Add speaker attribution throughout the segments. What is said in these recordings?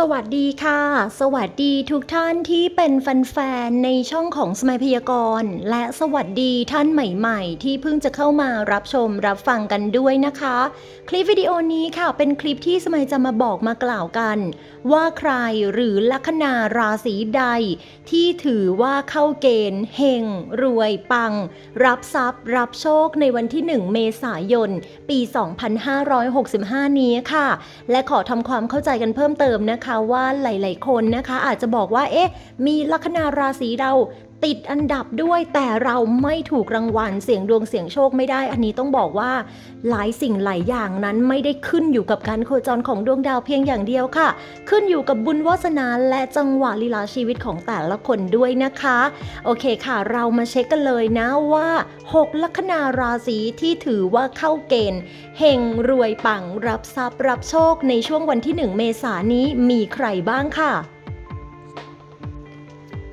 Speaker 1: สวัสดีค่ะ สวัสดีทุกท่านที่เป็นแฟนๆในช่องของสมัยพยากรณ์ และสวัสดีท่านใหม่ๆ ที่เพิ่งจะเข้ามารับชมรับฟังกันด้วยนะคะ คลิปวิดีโอนี้ค่ะเป็นคลิปที่สมัยจะมาบอกมากล่าวกัน ว่าใครหรือลัคนาราศีใด ที่ถือว่าเข้าเกณฑ์เฮงรวยปัง รับทรัพย์ รับโชคในวันที่ 1 เมษายน ปี 2565 นี้ค่ะ และขอทำความเข้าใจกันเพิ่มเติมนะคะว่าหลาย ๆ คนนะคะ อาจจะบอกว่าเอ๊ะมีลัคนาราศีเราติดอันดับด้วยแต่เราไม่ถูกรางวัลเสียงดวงเสียงโชคไม่ได้ อันนี้ต้องบอกว่าหลายสิ่งหลายอย่างนั้นไม่ได้ขึ้นอยู่กับการโคจรของดวงดาวเพียงอย่างเดียวค่ะ ขึ้นอยู่กับบุญวาสนาและจังหวะลีลาชีวิตของแต่ละคนด้วยนะคะ โอเคค่ะ เรามาเช็คกันเลยนะว่า 6 ลัคนาราศีที่ถือว่าเข้าเกณฑ์เฮงรวยปังรับทรัพย์รับโชคในช่วงวันที่ 1 เมษายนนี้มีใครบ้างค่ะ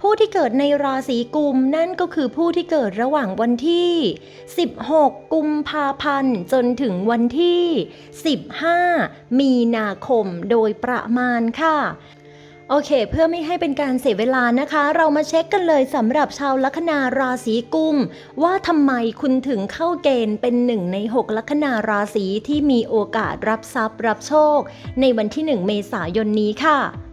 Speaker 1: ผู้ที่เกิดในราศีกุมนั่นก็คือผู้ที่เกิดระหว่างวันที่ 16 กุมภาพันธ์ จนถึงวันที่ 15 มีนาคมโดยประมาณค่ะโอเค เพื่อไม่ให้เป็นการเสียเวลานะคะ เรามาเช็คกันเลยสำหรับชาวลัคนาราศีกุม ว่าทำไมคุณถึงเข้าเกณฑ์เป็นหนึ่งใน 6 ลัคนาราศีที่มีโอกาสรับทรัพย์รับโชค ในวันที่ 1 เมษายนนี้ค่ะ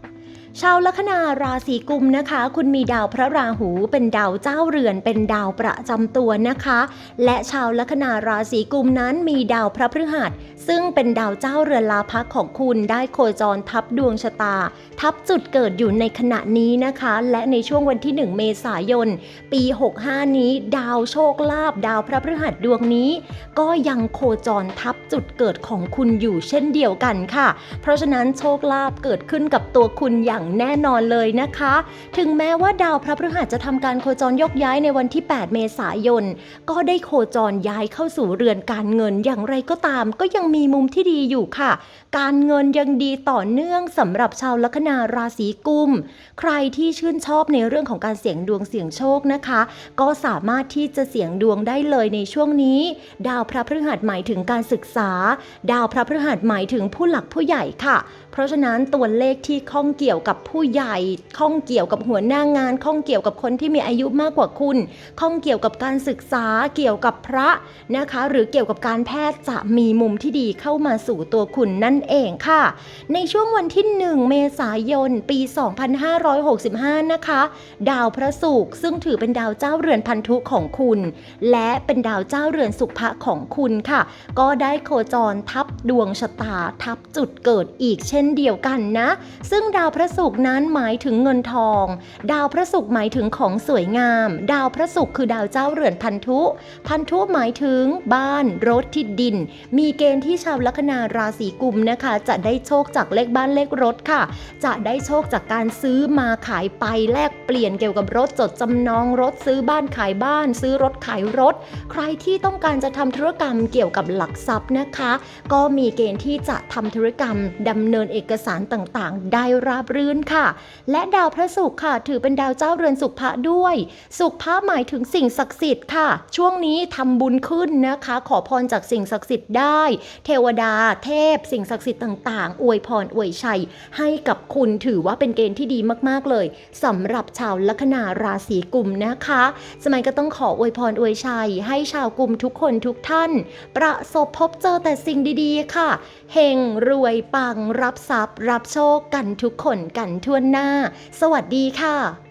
Speaker 1: ชาวลัคนาราศีกุมนะคะ คุณมีดาวพระราหูเป็นดาวเจ้าเรือนเป็นดาวประจำตัวนะคะ และชาวลัคนาราศีกุมนั้นมีดาวพระพฤหัส ซึ่งเป็นดาวเจ้าเรือนลาพักของคุณได้โคจรทับดวงชะตา ทับจุดเกิดอยู่ในขณะนี้นะคะ และในช่วงวันที่ 1 เมษายน ปี 65 นี้ ดาวโชคลาภดาวพระพฤหัสดวงนี้ ก็ยังโคจรทับจุดเกิดของคุณอยู่เช่นเดียวกันค่ะ เพราะฉะนั้นโชคลาภเกิดขึ้นกับตัวคุณอย่างแน่นอนเลยนะคะ ถึงแม้ว่าดาวพระพฤหัสจะทำการโคจรยกย้ายในวันที่ 8 เมษายน ก็ได้โคจรย้ายเข้าสู่เรือนการเงินอย่างไรก็ตาม ก็ยังมีมุมที่ดีอยู่ค่ะ การเงินยังดีต่อเนื่องสำหรับชาวลัคนาราศีกุม ใครที่ชื่นชอบในเรื่องของการเสี่ยงดวงเสี่ยงโชคนะคะ ก็สามารถที่จะเสี่ยงดวงได้เลยในช่วงนี้ ดาวพระพฤหัสหมายถึงการศึกษา ดาวพระพฤหัสหมายถึงผู้หลักผู้ใหญ่ค่ะ เพราะฉะนั้นตัวเลขที่ข้องเกี่ยวกับผู้ใหญ่ข้องเกี่ยวกับหัวหน้างานข้องเกี่ยวกับคนที่มีอายุมากกว่าคุณข้องเกี่ยวกับการศึกษาเกี่ยวกับพระนะคะ หรือเกี่ยวกับการแพทย์จะมีมุมที่ดีเข้ามาสู่ตัวคุณนั่นเองค่ะ ในช่วงวันที่ 1 เมษายน ปี 2565 นะคะ ดาวพระศุกร์ซึ่งถือเป็นดาวเจ้าเรือนพันธุของคุณ และเป็นดาวเจ้าเรือนสุภะของคุณค่ะ ก็ได้โคจรทับดวงชะตาทับจุดเกิดอีกเช่นเดียวกันนะ ซึ่งดาวพระศุกร์นั้นหมายถึงเงินทอง ดาวพระศุกร์หมายถึงของสวยงาม ดาวพระศุกร์คือดาวเจ้าเรือนพันธุ พันธุหมายถึงบ้านรถที่ดิน มีเกณฑ์ที่ชาวลัคนาราศีกุมนะคะ จะได้โชคจากเลขบ้านเลขรถค่ะ จะได้โชคจากการซื้อมาขายไปแลกเปลี่ยนเกี่ยวกับรถจดจำนองรถซื้อบ้านขายบ้าน ซื้อรถขายรถ ใครที่ต้องการจะทำธุรกรรมเกี่ยวกับหลักทรัพย์นะคะ ก็มีเกณฑ์ที่จะทำธุรกรรมดำเนินเอกสารต่างๆ ได้ราบรื่นค่ะ และดาวพระศุกร์ค่ะ ถือเป็นดาวเจ้าเรือนสุขภะด้วย สุขภะหมายถึงสิ่งศักดิ์สิทธิ์ค่ะ ช่วงนี้ทำบุญขึ้นนะคะ ขอพรจากสิ่งศักดิ์สิทธิ์ได้ เทวดา เทพ สิ่งศักดิ์สิทธิ์ต่าง ๆ อวยพรอวยชัย ให้กับคุณถือว่าเป็นเกณฑ์ที่ดีมากๆเลยสำหรับชาวลัคนาราศีกุมนะคะ สมัยก็ต้องขออวยพรอวยชัย ให้ชาวกุมทุกคนทุกท่าน ประสบพบเจอแต่สิ่งดีๆค่ะเฮงรวยปังรับทรัพย์ รับโชคกันทุกคนกันทั่วหน้า สวัสดีค่ะ